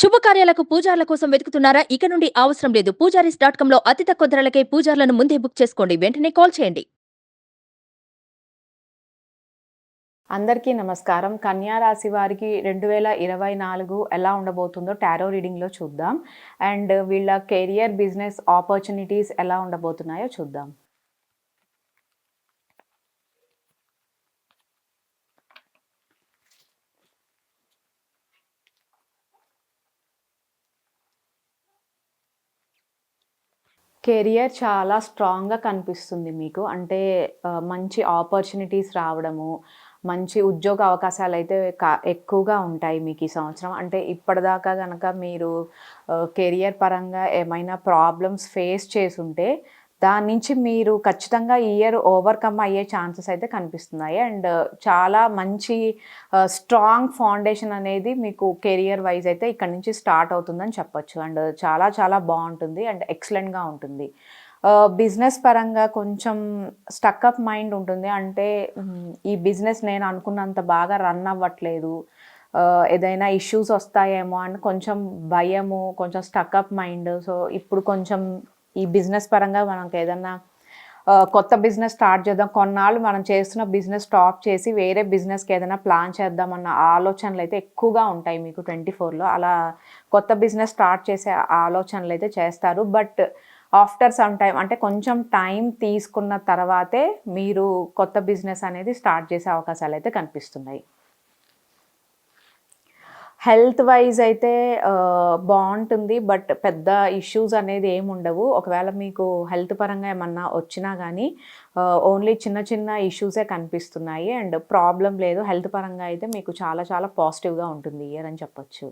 శుభకార్యాలకు పూజార్ల కోసం వెతుకుతున్నారా? ఇక నుండి అవసరం లేదు. పూజారీస్ డాట్ కామ్లో అతి తక్కువ ధరలకే పూజార్లను ముందే బుక్ చేసుకోండి. వెంటనే కాల్ చేయండి. అందరికీ నమస్కారం. కన్యారాశి వారికి రెండు వేల ఇరవై నాలుగు ఎలా ఉండబోతుందో టారో రీడింగ్లో చూద్దాం. అండ్ వీళ్ళ కెరియర్ బిజినెస్ ఆపర్చునిటీస్ ఎలా ఉండబోతున్నాయో చూద్దాం. కెరియర్ చాలా స్ట్రాంగ్గా కనిపిస్తుంది మీకు. అంటే మంచి ఆపర్చునిటీస్ రావడము మంచి ఉద్యోగ అవకాశాలు అయితే కా- ఎక్కువగా ఉంటాయి మీకు ఈ సంవత్సరం. అంటే ఇప్పటిదాకా కనుక మీరు కెరియర్ పరంగా ఏమైనా ప్రాబ్లమ్స్ ఫేస్ చేసుంటే దాని నుంచి మీరు ఖచ్చితంగా ఈ ఇయర్ ఓవర్కమ్ అయ్యే ఛాన్సెస్ అయితే కనిపిస్తున్నాయి. అండ్ uh, చాలా మంచి uh, స్ట్రాంగ్ ఫౌండేషన్ అనేది మీకు కెరియర్ వైజ్ అయితే ఇక్కడ నుంచి స్టార్ట్ అవుతుందని చెప్పొచ్చు. అండ్ uh, చాలా చాలా బాగుంటుంది అండ్ ఎక్సలెంట్గా ఉంటుంది. బిజినెస్ పరంగా కొంచెం స్టక్ అప్ మైండ్ ఉంటుంది. అంటే ఈ బిజినెస్ నేను అనుకున్నంత బాగా రన్ అవ్వట్లేదు. ఏదైనా ఇష్యూస్ వస్తాయేమో అని కొంచెం భయము కొంచెం స్టక్ అప్ మైండ్ సో ఇప్పుడు కొంచెం ఈ బిజినెస్ పరంగా మనకు ఏదన్నా కొత్త బిజినెస్ స్టార్ట్ చేద్దాం. కొన్నాళ్ళు మనం చేస్తున్న బిజినెస్ స్టాప్ చేసి వేరే బిజినెస్కి ఏదైనా ప్లాన్ చేద్దామన్న ఆలోచనలు అయితే ఎక్కువగా ఉంటాయి మీకు ట్వంటీ ఫోర్లో. అలా కొత్త బిజినెస్ స్టార్ట్ చేసే ఆలోచనలు అయితే చేస్తారు. బట్ ఆఫ్టర్ సమ్ టైం అంటే కొంచెం టైం తీసుకున్న తర్వాతే మీరు కొత్త బిజినెస్ అనేది స్టార్ట్ చేసే అవకాశాలు అయితే కనిపిస్తున్నాయి. హెల్త్ వైజ్ అయితే బాగుంటుంది. బట్ పెద్ద ఇష్యూస్ అనేది ఏమి ఉండవు. ఒకవేళ మీకు హెల్త్ పరంగా ఏమన్నా వచ్చినా కానీ ఓన్లీ చిన్న చిన్న ఇష్యూసే కనిపిస్తున్నాయి. అండ్ ప్రాబ్లం లేదు. హెల్త్ పరంగా అయితే మీకు చాలా చాలా పాజిటివ్గా ఉంటుంది ఇయర్ అని చెప్పొచ్చు.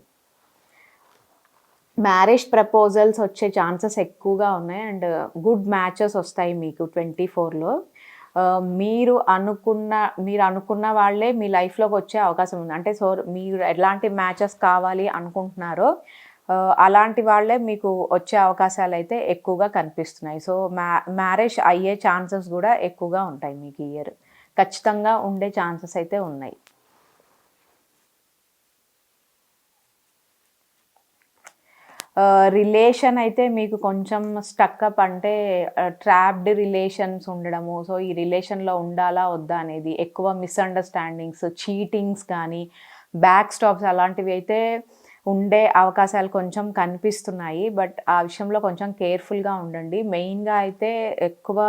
మ్యారేజ్ ప్రపోజల్స్ వచ్చే ఛాన్సెస్ ఎక్కువగా ఉన్నాయి. అండ్ గుడ్ మ్యాచెస్ వస్తాయి మీకు ట్వంటీ ఫోర్లో. మీరు అనుకున్న మీరు అనుకున్న వాళ్ళే మీ లైఫ్లోకి వచ్చే అవకాశం ఉంది. అంటే సో మీరు ఎలాంటి మ్యాచెస్ కావాలి అనుకుంటున్నారో అలాంటి వాళ్ళే మీకు వచ్చే అవకాశాలు అయితే ఎక్కువగా కనిపిస్తున్నాయి. సో మ్యా మ్యారేజ్ అయ్యే ఛాన్సెస్ కూడా ఎక్కువగా ఉంటాయి మీకు ఇయర్. ఖచ్చితంగా ఉండే ఛాన్సెస్ అయితే ఉన్నాయి. రిలేషన్ అయితే మీకు కొంచెం స్టక్అప్ అంటే ట్రాప్డ్ రిలేషన్స్ ఉండడము. సో ఈ రిలేషన్లో ఉండాలా వద్దా అనేది ఎక్కువ మిస్అండర్స్టాండింగ్స్ చీటింగ్స్ కానీ బ్యాక్ స్టాప్స్ అలాంటివి అయితే ఉండే అవకాశాలు కొంచెం కనిపిస్తున్నాయి. బట్ ఆ విషయంలో కొంచెం కేర్ఫుల్గా ఉండండి. మెయిన్గా అయితే ఎక్కువ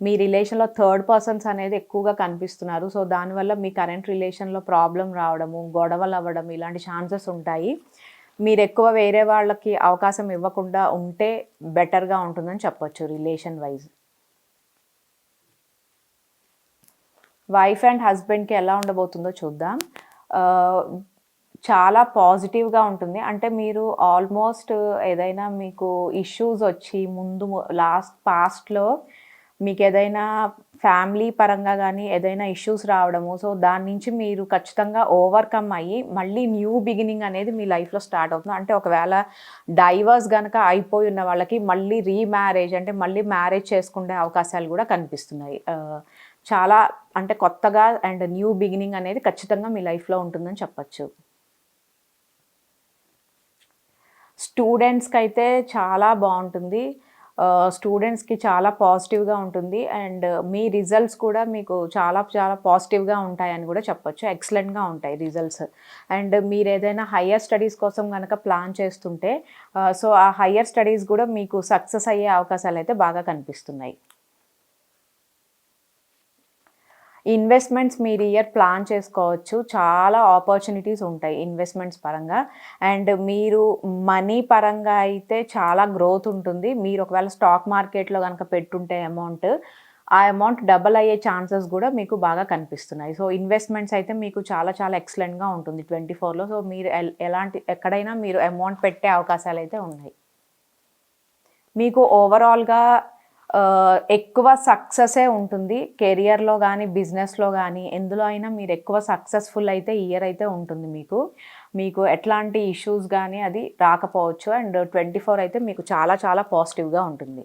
మీ రిలేషన్లో థర్డ్ పర్సన్స్ అనేది ఎక్కువగా కనిపిస్తున్నారు. సో దానివల్ల మీ కరెంట్ రిలేషన్లో ప్రాబ్లం రావడము గొడవలు అవ్వడం ఇలాంటి ఛాన్సెస్ ఉంటాయి. మీరు ఎక్కువ వేరే వాళ్ళకి అవకాశం ఇవ్వకుండా ఉంటే బెటర్గా ఉంటుందని చెప్పొచ్చు రిలేషన్ వైజ్. వైఫ్ అండ్ హస్బెండ్కి ఎలా ఉండబోతుందో చూద్దాం. చాలా పాజిటివ్గా ఉంటుంది. అంటే మీరు ఆల్మోస్ట్ ఏదైనా మీకు ఇష్యూస్ వచ్చి ముందు లాస్ట్ పాస్ట్లో మీకు ఏదైనా ఫ్యామిలీ పరంగా కానీ ఏదైనా ఇష్యూస్ రావడము సో దాని నుంచి మీరు ఖచ్చితంగా ఓవర్కమ్ అయ్యి మళ్ళీ న్యూ బిగినింగ్ అనేది మీ లైఫ్లో స్టార్ట్ అవుతుంది. అంటే ఒకవేళ డైవర్స్ కనుక అయిపోయి ఉన్న వాళ్ళకి మళ్ళీ రీమ్యారేజ్ అంటే మళ్ళీ మ్యారేజ్ చేసుకునే అవకాశాలు కూడా కనిపిస్తున్నాయి. చాలా అంటే కొత్తగా అండ్ న్యూ బిగినింగ్ అనేది ఖచ్చితంగా మీ లైఫ్లో ఉంటుందని చెప్పచ్చు. స్టూడెంట్స్కి అయితే చాలా బాగుంటుంది. స్టూడెంట్స్కి చాలా పాజిటివ్గా ఉంటుంది. అండ్ మీ రిజల్ట్స్ కూడా మీకు చాలా చాలా పాజిటివ్గా ఉంటాయని కూడా చెప్పొచ్చు. ఎక్సలెంట్గా ఉంటాయి రిజల్ట్స్ అండ్ మీరు ఏదైనా హయ్యర్ స్టడీస్ కోసం కనుక ప్లాన్ చేస్తుంటే సో ఆ హయ్యర్ స్టడీస్ కూడా మీకు సక్సెస్ అయ్యే అవకాశాలు అయితే బాగా కనిపిస్తున్నాయి. ఇన్వెస్ట్మెంట్స్ మీరు ఇయర్ ప్లాన్ చేసుకోవచ్చు. చాలా ఆపర్చునిటీస్ ఉంటాయి ఇన్వెస్ట్మెంట్స్ పరంగా. అండ్ మీరు మనీ పరంగా అయితే చాలా గ్రోత్ ఉంటుంది. మీరు ఒకవేళ స్టాక్ మార్కెట్లో కనుక పెట్టుంటే అమౌంట్ ఆ అమౌంట్ డబల్ అయ్యే ఛాన్సెస్ కూడా మీకు బాగా కనిపిస్తున్నాయి. సో ఇన్వెస్ట్మెంట్స్ అయితే మీకు చాలా చాలా ఎక్సలెంట్గా ఉంటుంది ట్వంటీ ఫోర్లో. సో మీరు ఎల్- ఎలాంటి ఎక్కడైనా మీరు అమౌంట్ పెట్టే అవకాశాలు అయితే ఉన్నాయి. మీకు ఓవరాల్గా ఎక్కువ సక్సెసే ఉంటుంది. కెరియర్లో కానీ బిజినెస్లో కానీ ఎందులో అయినా మీరు ఎక్కువ సక్సెస్ఫుల్ అయితే ఇయర్ అయితే ఉంటుంది మీకు. మీకు ఎట్లాంటి ఇష్యూస్ కానీ అది రాకపోవచ్చు. అండ్ ట్వంటీ ఫోర్ అయితే మీకు చాలా చాలా పాజిటివ్గా ఉంటుంది.